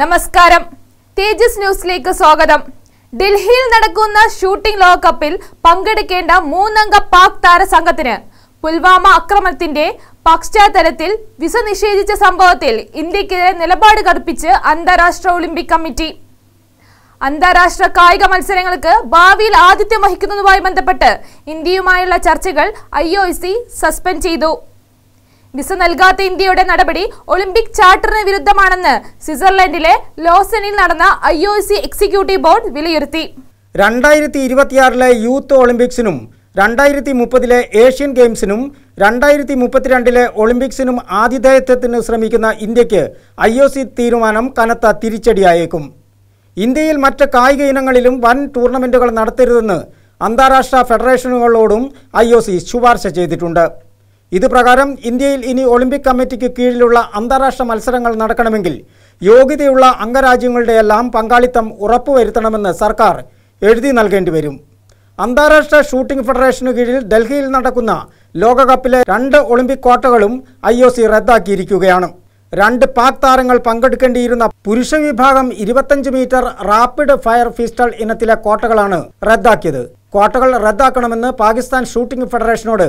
നമസ്കാരം. തേജസ് ന്യൂസിലേക്ക് സ്വാഗതം. ഡൽഹിയിൽ നടക്കുന്ന ഷൂട്ടിംഗ് ലോകകപ്പിൽ പങ്കെടുക്കേണ്ട മൂന്നംഗ പാക് താര സംഘത്തിന് പുൽവാമ ആക്രമണത്തിന്റെ പശ്ചാത്തലത്തിൽ വിസ നിഷേധിച്ച സംഭവത്തിൽ ഇന്ത്യക്കെതിരെ നിലപാട് കടുപ്പിച്ച് അന്താരാഷ്ട്ര ഒളിമ്പിക് കമ്മിറ്റി. അന്താരാഷ്ട്ര കായിക മത്സരങ്ങൾക്ക് ഭാവിയിൽ ആതിഥ്യം വഹിക്കുന്നതുമായി ബന്ധപ്പെട്ട് ഇന്ത്യയുമായുള്ള ചർച്ചകൾ ഐ സസ്പെൻഡ് ചെയ്തു. വിസ നൽകാത്ത ഇന്ത്യയുടെ നടപടി ഒളിമ്പിക് ചാർട്ടറിന് വിരുദ്ധമാണെന്ന് സ്വിറ്റ്സർലൻഡിലെ ലോസനിൽ നടന്ന I O C executive board വിലയിരുത്തി. രണ്ടായിരത്തി ഇരുപത്തിയാറിലെ യൂത്ത് ഒളിമ്പിക്സിനും രണ്ടായിരത്തി മുപ്പതിലെ ഏഷ്യൻ ഗെയിംസിനും രണ്ടായിരത്തി മുപ്പത്തിരണ്ടിലെ ഒളിമ്പിക്സിനും ആതിഥേയത്വത്തിന് ശ്രമിക്കുന്ന ഇന്ത്യയ്ക്ക് ഐ ഒ സി തീരുമാനം കനത്ത തിരിച്ചടിയായേക്കും. ഇന്ത്യയിൽ മറ്റ് കായിക ഇനങ്ങളിലും വൻ ടൂർണമെന്റുകൾ നടത്തരുതെന്ന് അന്താരാഷ്ട്ര ഫെഡറേഷനുകളോടും ഐ ശുപാർശ ചെയ്തിട്ടുണ്ട്. ഇത് പ്രകാരം ഇന്ത്യയിൽ ഇനി ഒളിമ്പിക് കമ്മിറ്റിക്ക് കീഴിലുള്ള അന്താരാഷ്ട്ര മത്സരങ്ങൾ നടക്കണമെങ്കിൽ യോഗ്യതയുള്ള അംഗരാജ്യങ്ങളുടെയെല്ലാം പങ്കാളിത്തം ഉറപ്പുവരുത്തണമെന്ന് സർക്കാർ എഴുതി നൽകേണ്ടി വരും. അന്താരാഷ്ട്ര ഷൂട്ടിംഗ് ഫെഡറേഷനു കീഴിൽ ഡൽഹിയിൽ നടക്കുന്ന ലോകകപ്പിലെ രണ്ട് ഒളിമ്പിക് കോട്ടകളും ഐ ഒ സി റദ്ദാക്കിയിരിക്കുകയാണ്. രണ്ട് പാക് താരങ്ങൾ പങ്കെടുക്കേണ്ടിയിരുന്ന പുരുഷ വിഭാഗം ഇരുപത്തഞ്ച് മീറ്റർ റാപ്പിഡ് ഫയർ പിസ്റ്റൾ ഇനത്തിലെ കോട്ടകളാണ് റദ്ദാക്കിയത്. കോട്ടകൾ റദ്ദാക്കണമെന്ന് പാകിസ്ഥാൻ ഷൂട്ടിംഗ് ഫെഡറേഷനോട്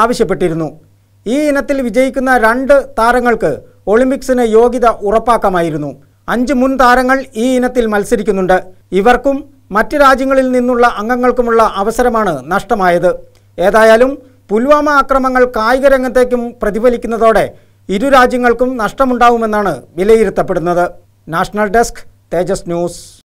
ആവശ്യപ്പെട്ടിരുന്നു. ഈ ഇനത്തിൽ വിജയിക്കുന്ന രണ്ട് താരങ്ങൾക്ക് ഒളിമ്പിക്സിന് യോഗ്യത ഉറപ്പാക്കാമായിരുന്നു. അഞ്ച് മുൻ താരങ്ങൾ ഈ ഇനത്തിൽ മത്സരിക്കുന്നുണ്ട്. ഇവർക്കും മറ്റ് രാജ്യങ്ങളിൽ നിന്നുള്ള അംഗങ്ങൾക്കുമുള്ള അവസരമാണ് നഷ്ടമായത്. ഏതായാലും പുൽവാമ ആക്രമങ്ങൾ കായിക രംഗത്തേക്കും പ്രതിഫലിക്കുന്നതോടെ ഇരു രാജ്യങ്ങൾക്കും നഷ്ടമുണ്ടാവുമെന്നാണ് വിലയിരുത്തപ്പെടുന്നത്. National desk Tejas news.